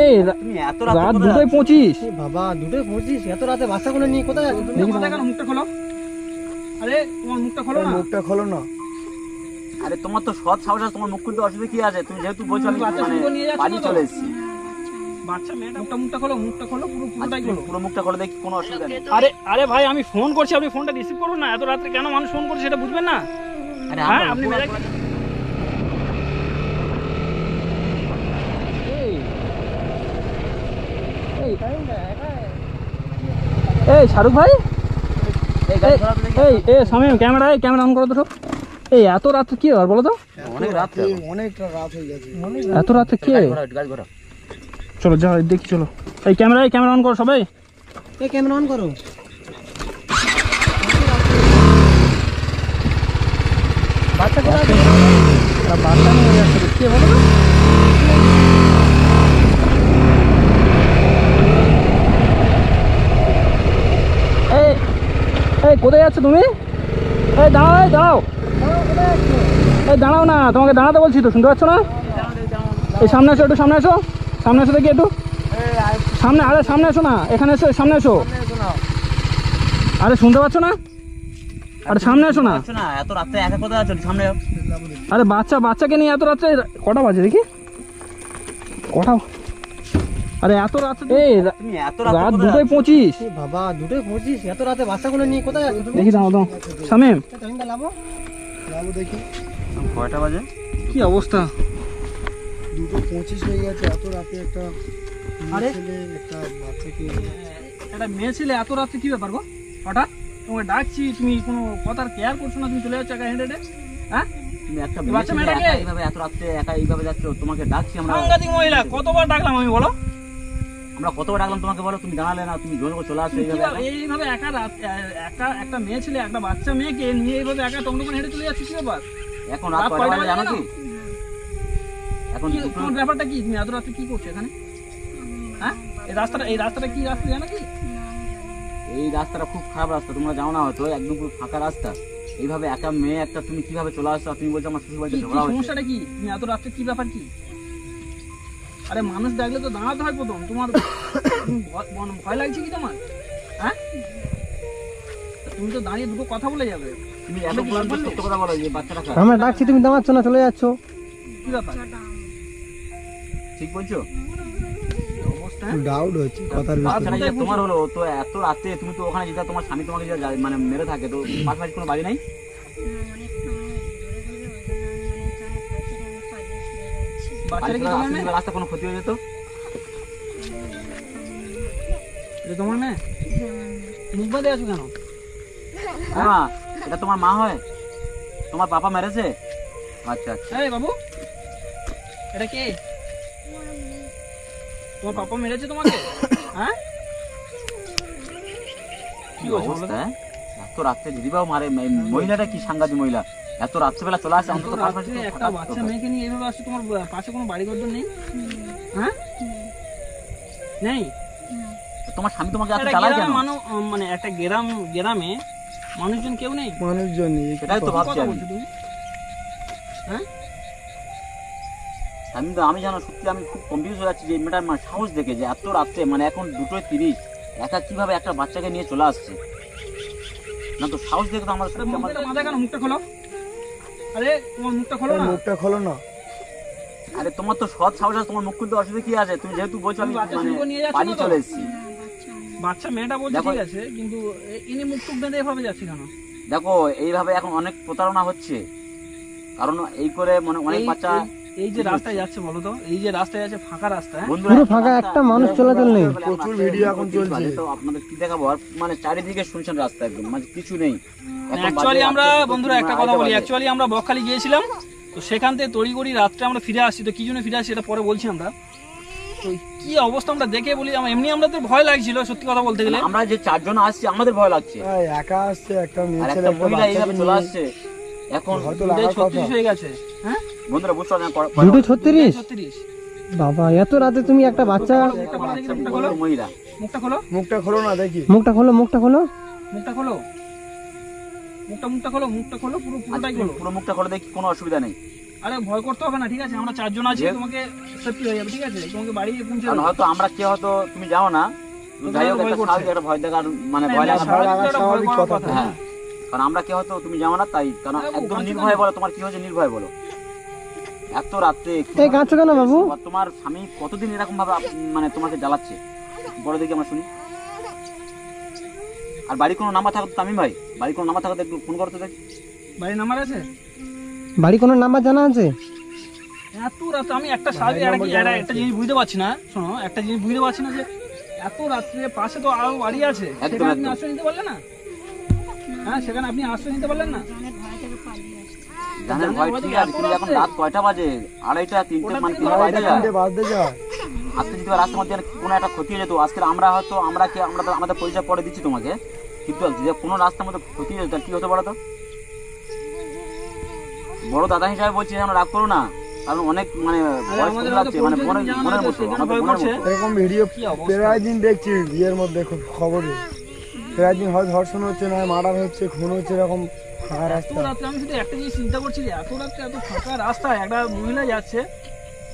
এই এত রাত দুটোই পঁচিশ। বাবা দুটোই পঁচিশ? এত রাতে বাচ্চাগুলো নিয়ে কোথায় যাচ্ছ তুমি দেখি কথা মুখটা খোলো। আরে তোমার মুখটা খোলো না। মুখটা খোলো না। আরে তোমার তো সৎ সাহস আছে, তোমার মুখ খুলতে অসুবিধা কি আছে? তুমি যেহেতু বলছো আমি বাচ্চা মানে তো? চলে এসেছি। বাচ্চা মেয়েটা মুখটা মুখটা খোলো মুখটা খোলো পুরো আচ্ছা, পুরোটাই খোলো। পুরো মুখটা দেখি কোনো অসুবিধা নেই। আরে আরে ভাই আমি ফোন করছি আপনি ফোনটা রিসিভ করুন না। এত রাত্রে কেন মানুষ ফোন করছে সেটা বুঝবেন না? আরে হ্যাঁ আপনি পুরো- মেজাজ এই, এই শাহরুখ ভাই? এই এ সামিম ক্যামেরা এই ক্যামেরা অন করো তো এই এত রাত কি আর বলো তো? অনেক রাত অনেকটা রাত হয়ে গেছে। এত রাতে কি। চলো যা দেখি চলো। এই ক্যামেরা এই ক্যামেরা অন করো সবাই। ক্যামেরা অন করো। বাচ্চা কোথায় বাচ্চা নিয়ে যাচ্ছে। কে বলো তো এই এই, কোথায় যাচ্ছ তুমি? এই, দাঁড়াও এই দাঁড়াও। এই, দাঁড়াও না, তোমাকে দাঁড়াতে বলছি তো, শুনতে পাচ্ছ না? এই, সামনে এসো একটু, সামনে এসো। সামনে এসো দেখি একটু। সামনে, আরে, সামনে এসো না, এখানে এসো, সামনে এসো। আরে, শুনতে পাচ্ছ না? আরে, সামনে এসো না। এত রাত্রে একা কোথায় আছো সামনে আরে, বাচ্চা, বাচ্চাকে নিয়ে এত রাত্রে, কটা বাজে দেখি? কটা আরে এত রাত্রে এই তুমি এত রাত কোথায় দুটোই? পঁচিশ। বাবা দুটোই পঁচিশ? এত রাতে বাচ্চাগুলো নিয়ে কোথায় যাচ্ছ দেখি দাও দাও শামিম তুমি লাভো লাভো দেখি। কয়টা বাজে? কি অবস্থা? দুটো পঁচিশ হয়ে গেছে এত রাতে একটা আরে? একটা বাচ্চাকে একটা মেয়ে ছেলে এত রাত্রে কি ব্যাপার গো? হঠাৎ তোমাকে ডাকছি তুমি কোনো কথার কেয়ার করছ না তুমি চলে যাচ্ছ একা হেঁটে হেঁটে? হ্যাঁ? তুমি একটা এই মেয়ে বাচ্চা মেয়েটাকে? এইভাবে এত রাত্রে একা এইভাবে যাচ্ছ তোমাকে ডাকছি আমরা সাংঘাতিক মহিলা কতবার ডাকলাম আমি বলো? আমরা কতবার ডাকলাম তোমাকে বলো? তুমি দাঁড়ালে না তুমি জোর চলে আসো এইভাবে এইভাবে একা রাত একা একটা মেয়ে ছেলে একটা বাচ্চা মেয়েকে নিয়ে এইভাবে একা টমটমে হেঁটে চলে যাচ্ছিস কি ব্যাপার? এখন রাত কয়টা বাজে জানো কি? এখন তোমার ব্যাপারটা কি? তুমি এত রাতে কি করছ এখানে? হ্যাঁ? এই রাস্তাটা এই রাস্তাটা কি রাস্তা জানো কি? এই রাস্তাটা খুব খারাপ রাস্তা তোমরা জানো না হয়তো একদম পুরো ফাঁকা রাস্তা। এইভাবে একা মেয়ে একটা তুমি কীভাবে চলে আসছো? তুমি বলছো আমার শ্বশুর বাড়িতে ঝগড়া হচ্ছে। সমস্যাটা কি? তুমি এত রাত্রে কি ব্যাপার কি? আরে মানুষ ডাকলে তো দাঁড়াতে হয় প্রথম। তোমার ভয়- লাগছে কি তোমার? হ্যাঁ? তুমি তো দাঁড়িয়ে দুটো কথা বলে যাবে। তুমি এত সত্য কথা বলো যে বাচ্চাটা আমরা ডাকছি তুমি দাঁড়াচ্ছ না চলে যাচ্ছ। কি ব্যাপার? ঠিক বলছো? ডাউট হচ্ছে কথার বাচ্চাটা তোমার হলো তো এত রাতে তুমি তো ওখানে যেটা তোমার স্বামী তোমাকে যেটা মানে মেরে থাকে তো পাশাপাশি কোনো বাড়ি নাই? রাস্তা কোনো ক্ষতি হয়ে যেত তোমার মেয়ে? মুখ বাঁধে আছো কেন? হ্যাঁ এটা তোমার মা হয়? তোমার পাপা মেরেছে? আচ্ছা আচ্ছা। এই বাবু এটা কে? তোমার পাপা মেরেছে তোমাকে? হ্যাঁ? কি অবস্থা? এত রাত্রে দিদিবাও মারে মহিলাটা কি সাংঘাতিক মহিলা? এত রাত্রেবেলা চলে আসে অন্তত একটা বাচ্চা মেয়েকে নিয়ে আসছে তোমার পাশে কোনো বাড়ি ঘর নেই? হ্যাঁ? নেই? তোমার স্বামী তোমাকে এত চালায় কেন? মানুষ মানে একটা গ্রাম গ্রামে মানুষজন কেউ নেই? মানুষজন নেই। সেটাই তো ভাবছি আমি। হ্যাঁ? আমি তো আমি জানো সত্যি আমি খুব কনফিউজ হয়ে যাচ্ছি যে মেয়েটার মানে সাহস দেখে যে এত রাত্রে মানে এখন দুটোই তিরিশ একা কীভাবে একটা বাচ্চাকে নিয়ে চলে আসছে? না তো সাহস দেখে তো আমার মাথা কেন মুখটা খোলো? আরে তোমার মুখটা খোলো না। মুখটা খোলো না। আরে তোমার তো সৎ সাহস আছে তোমার মুখ খুলতে অসুবিধা কি আছে? তুমি যেহেতু বলছো আমি মানে তো? চলে এসেছি। বাচ্চা। মেয়েটা বলছে ঠিক আছে কিন্তু ইনি মুখ টুক বেঁধে এভাবে যাচ্ছে কেন? দেখো এইভাবে এখন অনেক প্রতারণা হচ্ছে। কারণ এই করে মানে অনেক বাচ্চা এই- যে রাস্তায় যাচ্ছে বলো তো? এই যে রাস্তায় যাচ্ছে ফাঁকা রাস্তা হ্যাঁ? পুরো ফাঁকা, একটা মানুষ চলাচল নেই। প্রচুর ভিডিও এখন চলছে। তো আপনাদের কি দেখাবো? আর মানে চারিদিকে শুনছেন রাস্তা একদম মানে কিছু নেই। অ্যাকচুয়ালি আমরা বন্ধুরা একটা কথা বলি। অ্যাকচুয়ালি আমরা বকখালি গিয়েছিলাম তো সেখান থেকে তড়িগড়ি রাত্রে আমরা ফিরে আসছি। তো কি জন্য ফিরে আসছি এটা পরে বলছি আমরা। তো কি অবস্থা আমরা দেখে বলি আমার এমনি আমরা তো ভয় লাগছিল সত্যি কথা বলতে গেলে। আমরা যে চারজন আসছি আমাদের ভয় লাগছে। এই একা আসছে একটা মেয়ে ছেলে একটা মহিলা এইভাবে চলে আসছে। এখন হয়তো ছত্রিশ হয়ে গেছে। হ্যাঁ বন্ধুরা বুঝতে পারছেন দুটো ছত্রিশ? বাবা এত রাতে তুমি একটা বাচ্চা মুখটা খোলো মুখটা খোলো। মহিলা। মুখটা খোলো। মুখটা খোলো না দেখি। মুখটা খোলো মুখটা খোলো। মুখটা খোলো। মুখটা মুখটা খোলো মুখটা খোলো পুরো পুরোটাই খোলো। পুরো মুখটা করে দেখি কোনো অসুবিধা নেই। আরে ভয় করতে হবে না ঠিক আছে? আমরা চারজন আছি তোমাকে সেফটি হয়ে যাবে ঠিক আছে? তোমাকে বাড়ি পৌঁছে হয়তো আমরা কে হয়তো তুমি যাও না। যাই হোক ভয় একটা করছে। স্বাভাবিক একটা ভয় দেখার মানে ভয় লাগার স্বাভাবিক কথা। হ্যাঁ কারণ আমরা কে হয়তো তুমি জানো না তাই কারণ বাবু, একদম নির্ভয় বলো তোমার কি হয়েছে নির্ভয় বলো। এত রাত্রে কি এই কাঁদছো কেন বাবু? তোমার- তোমার স্বামী কতদিন এরকম ভাবে মানে তোমাকে জ্বালাচ্ছে? বড় দেখি আমরা শুনি। আর বাড়ি কোনো নাম্বার থাকতো তামিম ভাই বাড়ি কোনো নাম্বার থাকতো একটু ফোন করতে দেখ। বাড়ির নাম্বার আছে? বাড়ি কোনো নাম্বার জানা আছে? এত রাত আমি একটা স্বাভাবিক একটা জিনিস বুঝতে পারছি না শোনো একটা জিনিস বুঝতে পারছি না যে এত রাত্রে পাশে তো আরও বাড়ি আছে। সেখানে আপনি। আশ্রয় নিতে পারলেন না? হ্যাঁ সেখানে আপনি আশ্রয় নিতে পারলেন না? ভয় ঠিক আছে কিন্তু এখন রাত কয়টা বাজে? আড়াইটা তিনটে মানে থেকে বাজে। যায় তিনটে বাজতে আজকে যদি রাস্তার মধ্যে কোনো একটা ক্ষতি হয়ে যেত আজকে আমরা হয়তো আমরা কি আমরা আমাদের পরিচয় পরে দিচ্ছি তোমাকে। কিন্তু যে কোনো রাস্তার মধ্যে ক্ষতি হয়ে যেত কি হতে পারো তো? বড় দাদা হিসাবে বলছি আমরা রাগ করো না। কারণ অনেক মানে লাগছে মানে আছে, মতো এরকম ভিডিও প্রায় দিন দেখছি বিয়ের মধ্যে খুব খবরে। প্রায় দিন হয় ধর্ষণ হচ্ছে না মার্ডার হচ্ছে খুন হচ্ছে এরকম ফাঁকা এত রাত্রে আমি শুধু একটা জিনিস চিন্তা করছি যে এত রাত্রে এত ফাঁকা রাস্তায় একটা মহিলা যাচ্ছে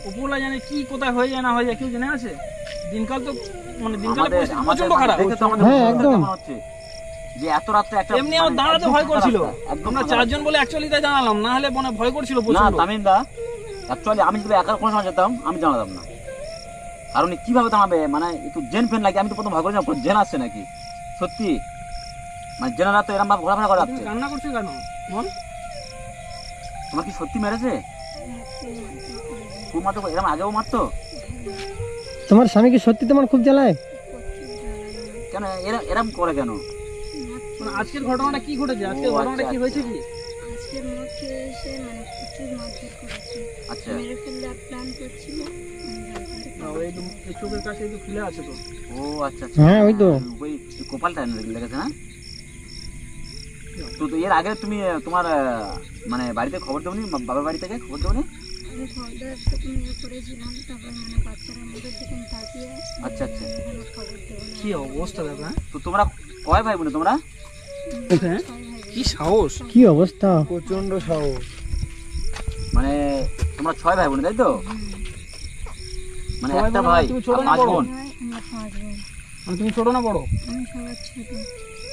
উপরলা জানে কি কোথায় হয়ে যায় না হয়ে যায় কেউ জেনে আছে? দিনকাল তো মানে দিনকাল প্রচণ্ড খারাপ। হ্যাঁ, একদম। যে এত রাত্রে একটা এমনি আমার মানে দাঁড়াতে ভয় করছিল। আমরা চারজন বলে অ্যাকচুয়ালি তাই জানালাম না হলে মনে ভয় করছিল না প্রচণ্ড তামিম দা অ্যাকচুয়ালি আমি যদি একা কোনো সময় যেতাম আমি জানাতাম না। কারণ কীভাবে জানাবে? মানে একটু জেন ফেন লাগে আমি তো প্রথম ভয় করেছিলাম জেন আসছে নাকি? সত্যি? মানে জেনারা তো এরকম ভাবে ঘোরাফেরা করে তুমি যাচ্ছে কান্না করছ কেন? মন তোমার কি সত্যি মেরেছে? খুব মারতো এরকম আগেও মারতো? তোমার স্বামী কি সত্যি তোমার খুব জ্বালায়? কেন এরা- এরম করে কেন? মানে আজকের ঘটনাটা কি ঘটেছে? আজকের ঘটনাটা আচ্ছা, কি হয়েছে কি? আজকে মুখে এসে মানে প্রচুর মারধর করেছে। আচ্ছা। মেরে প্ল্যান করছিল চোখের কাছে একটু খুলে আছে তো। ও আচ্ছা আচ্ছা। হ্যাঁ, ওই তো। ওই কপালটা লেগেছে না? তো তো এর আগে তুমি তোমার মানে বাড়িতে খবর দেবনি বাবার বাড়ি থেকে খবর দেবনি মানে আচ্ছা, আচ্ছা। আমি কোনো খবর দেবো না কি অবস্থা হ্যাঁ তো তোমরা কয় ভাই বোনে তোমরা? হ্যাঁ? কি সাহস? কি অবস্থা? প্রচণ্ড সাহস। মানে তোমরা ছয় ভাই বোন তাই তো? মানে একটা ভাই পাঁচ বোন। মানে তুমি ছোট না বড়? আমি সবার ছোট।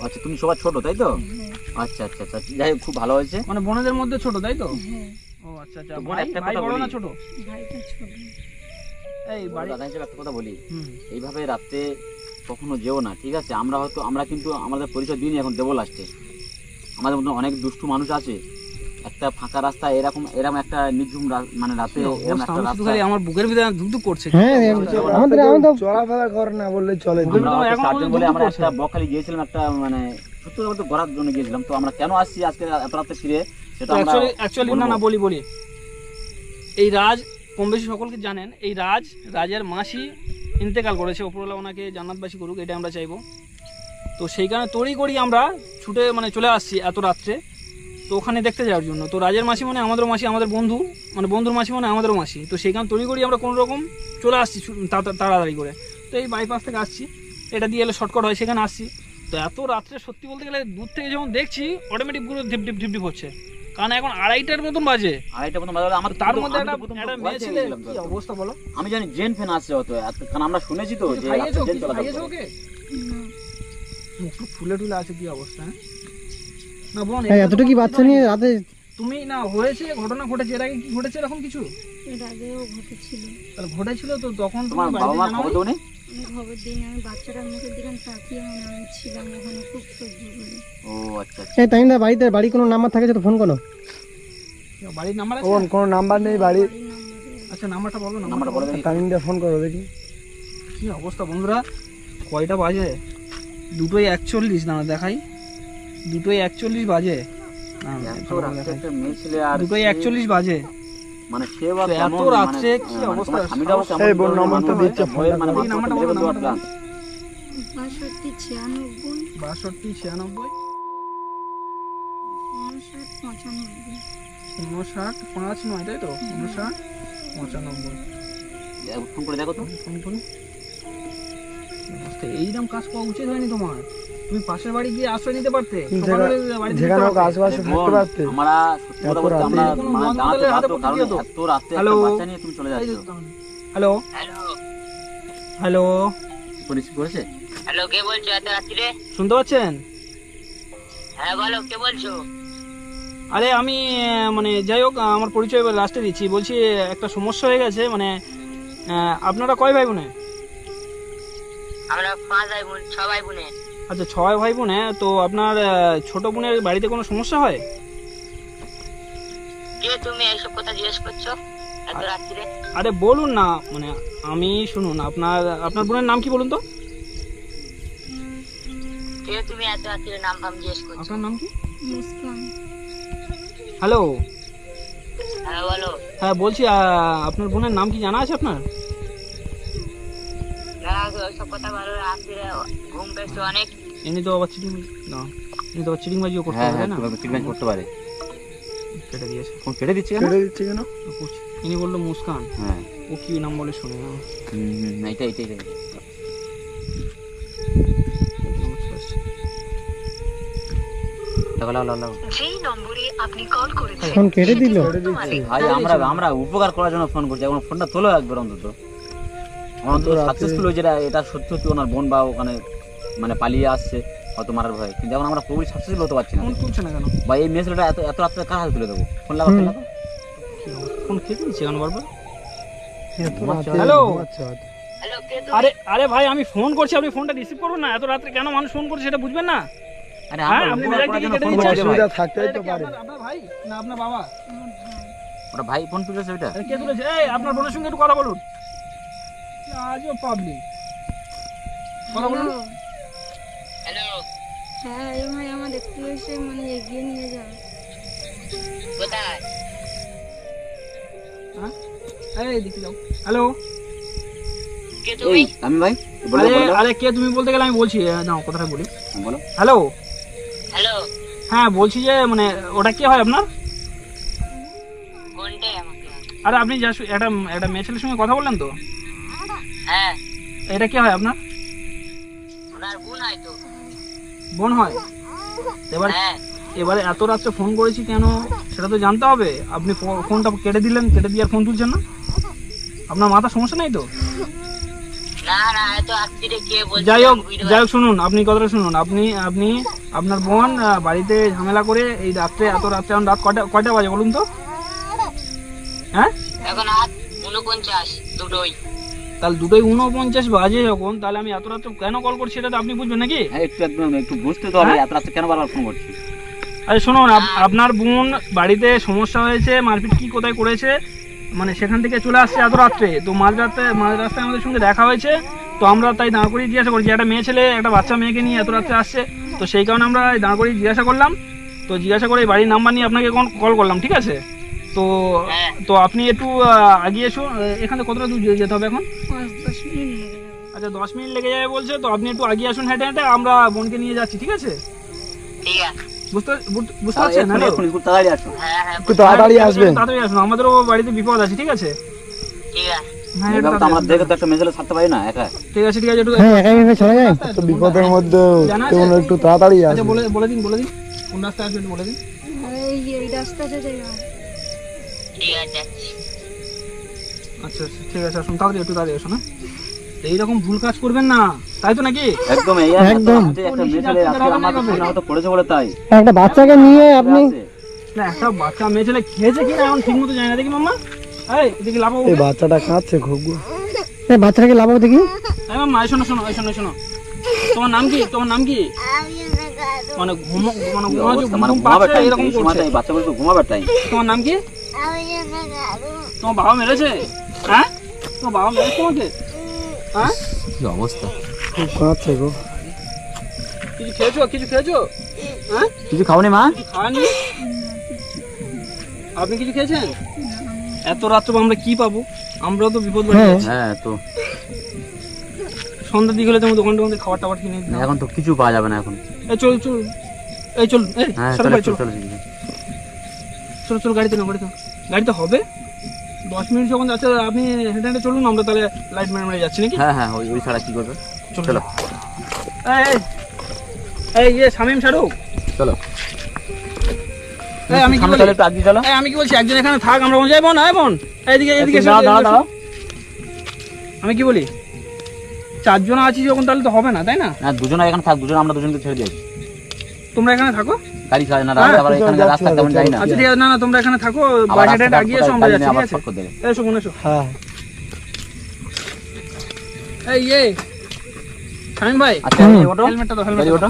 আচ্ছা তুমি সবার ছোট তাই তো? আচ্ছা আচ্ছা আচ্ছা যাই হোক, খুব ভালো হয়েছে। মানে বোনদের মধ্যে ছোট তাই তো? হ্যাঁ। ও আচ্ছা আচ্ছা তো বোন, ভাই একটা ভাই কথা বড় বলি। না ছোট। ভাইটা ছোট। এই বাড়ি দাদা হিসেবে একটা কথা বলি। হুম। এইভাবে রাত্রে কখনো যেও না ঠিক আছে? আমরা হয়তো আমরা কিন্তু আমাদের পরিচয় দিইনি এখন দেবো লাস্টে আমাদের মধ্যে অনেক দুষ্টু মানুষ আছে। একটা ফাঁকা রাস্তা এরকম এরকম একটা নির্ঝুম রা- মানে রাতে এরকম একটা রাস্তা। খালি আমার বুকের ভিতরে ধুক ধুক করছে। হ্যাঁ আমাদের আমি তো চলাফেরা করে না বললে চলে চারজন বলে আমরা একটা বকখালি গিয়েছিলাম একটা মানে সত্যি কথা বলতে ঘোরার জন্য গিয়েছিলাম। তো আমরা কেন আসছি আজকে এত রাতে ফিরে? সেটা আমরা অ্যাকচুয়ালি না না বলি বলি। এই রাজ কম বেশি সকলকে জানেন এই রাজ রাজের মাসি ইন্তেকাল করেছে। ওপরওয়ালা ওনাকে জান্নাতবাসী করুক এটা আমরা চাইব। তো সেই কারণে তড়ি করি আমরা ছুটে মানে চলে আসছি এত রাত্রে। তো ওখানে দেখতে যাওয়ার জন্য। তো রাজের মাসি মানে আমাদের মাসি আমাদের বন্ধু মানে বন্ধুর মাসি মানে আমাদেরও মাসি। তো কারণে তড়ি করি আমরা কোনো রকম চলে আসছি তাড়াতাড়ি করে। তো এই বাইপাস থেকে আসছি। এটা দিয়ে এলে শর্টকাট হয় সেখানে আসছি। তো এত রাত্রে সত্যি বলতে গেলে দূর থেকে যখন দেখছি অটোমেটিক পুরো ধিপ ঢিপ ধিপ ধিপ হচ্ছে। কারণ এখন আড়াইটার মতন বাজে। আড়াইটার মতন বাজে আমার তার মধ্যে একটা একটা মেয়ে ছেলে। কি অবস্থা বলো? আমি জানি জেন ফেন আছে হয়তো কারণ আমরা শুনেছি তো যে জেন ওকে মুখ ফুলে টুলে আছে কি অবস্থা হ্যাঁ? না বোন এই এটা তো এতটুকু বাচ্চা নিয়ে রাতে তুমি না হয়েছে ঘটনা ঘটেছে এর আগে কি ঘটেছে এরকম কিছু? এর আগেও ঘটেছিল। তাহলে ঘটেছিল তো তখন তোমার বাবা মা খবর দেবনি খবর দিইনি আমি বাচ্চাটার মুখের দিকে তাকিয়ে আমি ছিলাম ওখানে খুব সহ্য করে ও আচ্ছা আচ্ছা। এই টাইমটা বাড়িতে বাড়ি কোনো নাম্বার থাকে তো ফোন করো। বাড়ির নাম্বার আছে? ওর কোনো নাম্বার নেই আচ্ছা নাম্বারটা বলো নাম্বারটা বলে ফোন করো দেখি। কি অবস্থা বন্ধুরা? কয়টা বাজে? দুটোই একচল্লিশ না দেখাই। দুটোই একচল্লিশ বাজে। দুটোই একচল্লিশ বাজে। মানে এত রাত্রে মানে, কি মানে অবস্থা? দিচ্ছে, মানে নাম্বারটা। বাষট্টি ছিয়ানব্বই বাষট্টি ছিয়ানব্বই। উনষাট পাঁচ নয় তাই তো? উনষাট পঁচানব্বই। ফোন করে দেখো তো। ফোন করুন তো এইরকম কাজ করা উচিত হয়নি তোমার। তুমি পাশের বাড়ি গিয়ে আশ্রয় নিতে পারতে যেখানে- বাড়ি থেকে যেখানে হোক আশেপাশে থাকতে পারতে। আমরা সত্যি কথা বলতে আমরা মানে কারণ এত রাতে হ্যালো? একটা বাচ্চা নিয়ে তুমি চলে এই যাচ্ছ। যে দাঁড়ান। হ্যালো? হ্যালো? রিসিভ করেছে? হ্যালো কে বলছো এত রাত্রিরে? শুনতে পাচ্ছেন? হ্যাঁ বলো কে বলছো? আরে আমি মানে যাই হোক আমার পরিচয় এবার লাস্টে দিচ্ছি। বলছি একটা সমস্যা হয়ে গেছে মানে আপনারা কয় ভাই বোনে? আমরা পাঁচ ভাই বোন ছ ভাই বোনে। আচ্ছা ছয় ভাই বোনে তো আপনার ছোট বোনের বাড়িতে কোনো সমস্যা হয়? কে তুমি এইসব কথা জিজ্ঞেস করছ এত রাত্রিরে? আরে বলুন না মানে আমি শুনুন আপনার আপনার বোনের নাম কি বলুন তো? কে তুমি এত রাত্রিরে নাম ফাম জিজ্ঞেস করছ? আপনার নাম কি? মুস্কান। হ্যালো। হ্যাঁ বলো। হ্যাঁ বলছি আপনার বোনের নাম কি জানা আছে আপনার? ওইসব কথা বলো রাত্রিরে ঘুম পেয়েছ অনেক। এমনি তো আবার চিটিং না এমনি তো আবার চিটিংবাজিও করতে হ্যাঁ হবে হ্যাঁ না? করতে পারে। কেটে দিয়েছে। ফোন কেটে দিচ্ছে কেন? কেটে দিচ্ছে কেন? ইনি বলল মুস্কান। হ্যাঁ। ও কি নাম বলে শুনে না। আপনি কল করেছেন ফোন কেটে দিল? ভাই আমরা আমরা উপকার করার জন্য ফোন করছি। এখন ফোনটা তোলো একবার অন্তত। সাকসেসফুল হয়েছে এটা এটা সত্যি সত্যি ওনার বোন বা ওখানে মানে পালিয়ে আসছে হয়তো মারার ভয়। কিন্তু এখন আমরা পুরোপুরি সাকসেসফুল হতে পারছি না। ফোন তুলছে না কেন? বা এই মেসেজটা এত এত রাত্রে কার হাতে তুলে দেবো? ফোন লাগা ফোন লাগা ফোন কেটে দিচ্ছে কেন বারবার হ্যালো? কে আরে আরে ভাই আমি ফোন করছি আপনি ফোনটা রিসিভ করুন না। এত রাত্রে কেন মানুষ ফোন করছে সেটা বুঝবেন না? আরে হ্যাঁ, আপনি অসুবিধা থাকতেই তো পারে। আপনার ভাই না আপনার বাবা? ওটা ভাই ফোন তুলেছে ওইটা? কে তুলেছে? এই আপনার বোনের সঙ্গে একটু কথা বলুন। আজও পাবলিক কথা বলুন। হ্যালো হ্যাঁ এই ভাই আমার একটু এসে মানে এগিয়ে নিয়ে যাও কোথায়? হ্যাঁ? এই দেখি যাও। হ্যালো কে তুমি? আমি ভাই আরে আরে কে তুমি বলতে গেলে আমি বলছি কথাটা বলি। হ্যাঁ, বলো। হ্যালো হ্যালো হ্যাঁ বলছি যে মানে ওটা কে হয় আপনার? আরে আপনি যা একটা একটা মেয়ে ছেলের সঙ্গে কথা বললেন তো? হ্যাঁ। এটা কে হয় আপনার? ওনার বোন হয় এবার হ্যাঁ। এবারে এত রাত্রে ফোন করেছি কেন? সেটা তো জানতে হবে। আপনি ফোনটা কেটে দিলেন কেটে দিয়ে আর ফোন তুলছেন না? আপনার মাথা সমস্যা নেই তো? যাই হোক যাই হোক শুনুন আপনি কথাটা শুনুন। আপনি আপনি আপনার বোন বাড়িতে ঝামেলা করে এই রাত্রে এত রাত্রে এখন রাত কয়টা কয়টা বাজে বলুন তো? হ্যাঁ? এখন দুটোই। তাহলে দুটোই উনপঞ্চাশ বাজে যখন তাহলে আমি এত রাত্রে কেন কল করছি এটা তো আপনি বুঝবেন নাকি? হ্যাঁ একটু একদম একটু বুঝতে তো হবে হ্যাঁ? এত রাত্রে কেন বারবার ফোন করছি? আরে শুনুন আপনার বোন বাড়িতে সমস্যা হয়েছে মারপিট কি কোথায় করেছে মানে সেখান থেকে চলে আসছে এত রাত্রে তো মাঝ রাতে মাঝ রাস্তায় আমাদের সঙ্গে দেখা হয়েছে তো আমরা তাই দাঁড় করিয়ে জিজ্ঞাসা করছি একটা মেয়ে ছেলে একটা বাচ্চা মেয়েকে নিয়ে এত রাত্রে আসছে তো সেই কারণে আমরা দাঁড় করিয়ে জিজ্ঞাসা করলাম তো জিজ্ঞাসা করে বাড়ির নাম্বার নিয়ে আপনাকে কল করলাম ঠিক আছে? তো হ্যাঁ। তো আপনি একটু আগিয়ে এসো। এখানে কতটা দূর যেতে হবে এখন? দশ মিনিট লেগে যাবে আচ্ছা দশ মিনিট লেগে যাবে বলছে তো আপনি একটু আগিয়ে আসুন হেঁটে হেঁটে আমরা বোনকে নিয়ে যাচ্ছি ঠিক আছে? ঠিক আছে। বুঝতে বুঝতে পারছেন? এক্ষুনি, হ্যালো এক্ষুনি, একটু তাড়াতাড়ি হ্যাঁ হ্যাঁ হ্যাঁ, আসবেন। তাড়াতাড়ি আসুন। আমাদেরও বাড়িতে বিপদ আছে ঠিক আছে? একটা মেসেজে ছাড়তে পারি না একা। ঠিক আছে ঠিক আছে একটু হ্যাঁ বিপদের মধ্যে একটু তাড়াতাড়ি আচ্ছা আসবে বলে বলে দিন বলে দিন। কোন রাস্তায় বলে দিন? এই এই রাস্তাটা আচ্ছা আচ্ছা ঠিক আছে আসুন তাড়াতাড়ি একটু তাড়াতাড়ি আসুন হ্যাঁ? এইরকম ভুল কাজ করবেন না তাই তো নাকি? একদম একদম। একদম একটা পড়েছে বলে তাই। বাচ্চাকে নিয়ে আপনি না একটা বাচ্চা মেয়ে ছেলে খেয়েছে কি না এখন ঠিক মতো জানি না দেখি মাম্মা। এই এদিকে লাভ এই বাচ্চাটা কাঁদছে খুব এই বাচ্চাটাকে লাভাবো দেখি। এই মাম্মা শোনো শোনো এই শোনো শোনো। তোমার নাম কি? তোমার নাম কি? মানে ঘুম মানে ঘুমাচ্ছে ঘুম মানে ঘুম ঘুমাবার পাচ্ছে এরকম করছে। সময়টা এই বাচ্চাগুলো টাইম তোমার নাম কি? তোমার বাবা মেরেছে? হ্যাঁ? তোমার বাবা মেরেছে তোমাকে? হ্যাঁ? কি অবস্থা? খুব কাঁদছে গো। কিছু খেয়েছো? কিছু খেয়েছো? হ্যাঁ? কিছু খাওনি মা? খাওয়ানি আপনি কিছু খেয়েছেন? এত রাত্রে আমরা কি পাবো? আমরাও তো বিপদ হ্যাঁ। হ্যাঁ। তো। সন্ধ্যার দিকে হলে তোমার দোকান টোকান খাবার টাবার কিনে এখন তো কিছু পাওয়া যাবে না এখন। এই চল চল। এই চল। এই চল চল। চলে চল। গাড়িতে না গাড়িতে। গাড়িতে হবে? দশ মিনিট যখন যাচ্ছে আপনি হেঁটে হেঁটে চলুন আমরা তাহলে লাইট মেরে মেরে যাচ্ছি নাকি? হ্যাঁ হ্যাঁ ওই ওই ছাড়া কি করবে? চলো। এই, ইয়ে শামিম শাহরুখ চলো। আমি কি সামনে বলি? চলো একটু আগে চলো। আমি কি বলছি একজন এখানে থাক আমরা এই বোন এই বোন। এইদিকে এদিকে আমি কি বলি? চারজন আছি যখন তাহলে তো হবে না তাই না? না দুজনে এখানে থাক দুজন আমরা দুজনকে ছেড়ে দিয়েছি তোমরা এখানে থাকো। গাড়ি খাওয়া না হ্যাঁ, আবার এখানে রাস্তা যাই না। আচ্ছা না না তোমরা এখানে থাকো আগিয়ে এসো আমরা যাচ্ছি ঠিক আছে এসো হ্যাঁ। এই শামিম ভাই আচ্ছা এই ওটো হেলমেটটা দাও গাড়ি হেলমেটটা ওটো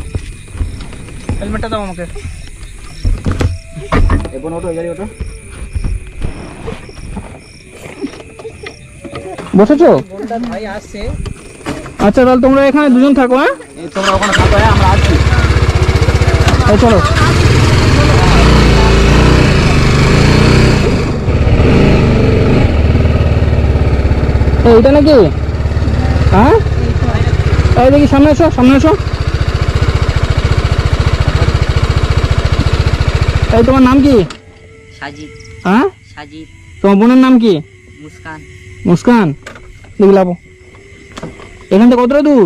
হেলমেটটা দাও আমাকে। এখন ওটো গাড়ি ওটো বসেছো? ভাই আসছে। আচ্ছা তাহলে তোমরা এখানে দুজন থাকো হ্যাঁ? তোমরা ওখানে থাকো হ্যাঁ আমরা আসছি। চলো। এই, এটা নাকি? হ্যাঁ? এই দেখি সামনে এসো সামনে এসো। এই তোমার নাম কি? সাজিদ। হ্যাঁ? সাজিদ। তোমার বোনের নাম কি? মুস্কান। মুস্কান। দেখি লাভ এখান থেকে কতটা দূর?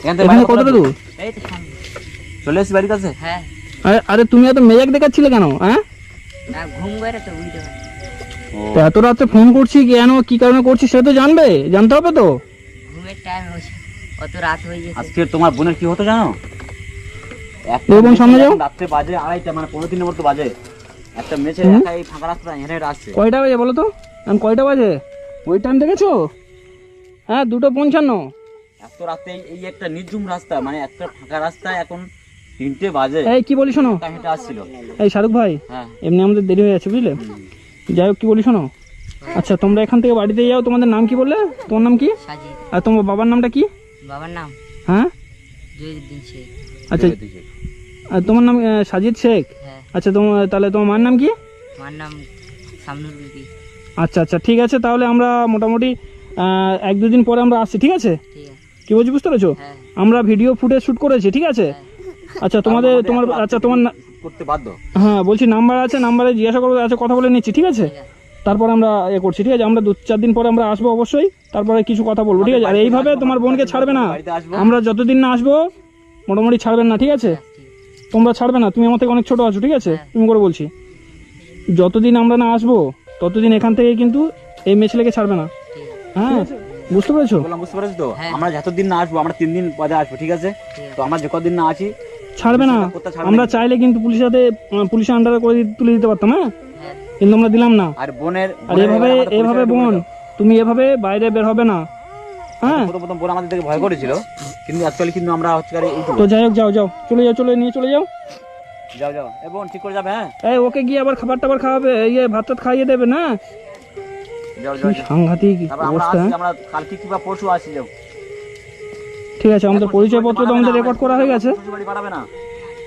এখান এখান থেকে কতটা দূর? এই তো সামনে। চলে এসছি বাড়ির কাছে? হ্যাঁ। আরে আরে তুমি এত মেজাক দেখাচ্ছিলে কেন হ্যাঁ? ঘুম করে তো বুঝতে তো এত রাতে ফোন করছি কেন? কি কারণে করছি সে তো জানবে? জানতে হবে তো। ঘুমের টাইম হয়েছে। অত রাত হয়ে গেছে। আজকে তোমার বোনের কি হতো জানো? এই বোন সামনে যাও। এখন বাজে আড়াইটা মানে পনেরো তিনের মতো বাজে। একটা মেছে একা এই ফাঁকা রাস্তা হেঁটে হেঁটে আসছে। কয়টা বাজে বলো তো? এখন কয়টা বাজে? ওই টাইম দেখেছ? হ্যাঁ দুটো পঞ্চান্ন। এত রাতে এই- একটা নির্জুম রাস্তা মানে একটা ফাঁকা রাস্তা এখন তিনটে বাজে। এই কি বলি শোনো? হেঁটে আসছিল। এই শাহরুখ ভাই হ্যাঁ। এমনি আমাদের দেরি হয়ে যাচ্ছে বুঝলে? যাই হোক কি বলি শোনো? আচ্ছা তোমরা এখান থেকে বাড়িতে যাও তোমাদের নাম কি বললে? তোমার নাম কি? আর তোমার বাবার নামটা কি? বাবার নাম? হ্যাঁ? আচ্ছা আর তোমার নাম সাজিদ শেখ? হ্যাঁ। আচ্ছা তোমার তাহলে তোমার মার নাম কি? আমার নাম সামনুর বিবি আচ্ছা আচ্ছা ঠিক আছে তাহলে আমরা মোটামুটি এক দুদিন পরে আমরা আসছি ঠিক আছে? কি বলছি বুঝতে পেরেছ? হ্যাঁ। আমরা ভিডিও ফুটেজ শ্যুট করেছি ঠিক আছে? আচ্ছা তোমাদের তোমার আচ্ছা তোমার না- করতে বাধ্য? হ্যাঁ বলছি নাম্বার আছে নাম্বারে জিজ্ঞাসা করব আচ্ছা কথা বলে নিচ্ছি ঠিক আছে? আছে তারপরে আমরা এ করছি ঠিক আছে? আমরা দু চার দিন পরে আমরা আসব অবশ্যই তারপরে কিছু কথা বলব ঠিক আছে? আর এইভাবে তোমার বোনকে ছাড়বে না। আমরা যতদিন না আসব মোটামুটি ছাড়বেন না ঠিক আছে? তোমরা ছাড়বে না তুমি আমার থেকে অনেক ছোট আছো ঠিক আছে? তুমি করে বলছি। যতদিন আমরা না আসব ততদিন এখান থেকে কিন্তু এই মেয়ে ছেলেকে ছাড়বে না। হ্যাঁ বুঝতে পেরেছ? বুঝতে পারছ তো? হ্যাঁ। আমরা যতদিন না আসব আমরা তিন দিন পরে আসব ঠিক আছে? ঠিক আছে। তো আমরা যে কদিন না আছি ছাড়বে না। আমরা চাইলে কিন্তু পুলিশের সাথে পুলিশের আন্ডারে করে তুলে দিতে পারতাম হ্যাঁ? কিন্তু আমরা দিলাম না। আর বোনের আর এভাবে এভাবে বোন তুমি এভাবে বাইরে বের হবে না হ্যাঁ? প্রথম প্রথম বোন আমাদের ভয় করেছিল কিন্তু অ্যাকচুয়ালি কিন্তু আমরা হচ্ছে তো যাই হোক যাও যাও। চলে যাও চলে নিয়ে চলে যাও। যাও যাও। এ বোন ঠিক করে যাবে হ্যাঁ? এই ওকে গিয়ে আবার খাবার টাবার খাওয়াবে ইয়ে ভাত টাত খাইয়ে দেবে না। সাংঘাতিক অবস্থা হ্যাঁ? আমরা কালকে কিংবা পরশু আসি যাও। ঠিক আছে আমাদের পরিচয়পত্র তো আমাদের রেকর্ড করা হয়ে গেছে।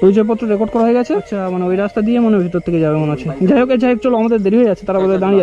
পরিচয়পত্র রেকর্ড করা হয়ে গেছে। আচ্ছা মানে ওই রাস্তা দিয়ে মনে ভিতর থেকে যাবে মনে হচ্ছে। যাই হোক যাই হোক চলো আমাদের দেরি হয়ে যাচ্ছে তারা বলে দাঁড়িয়ে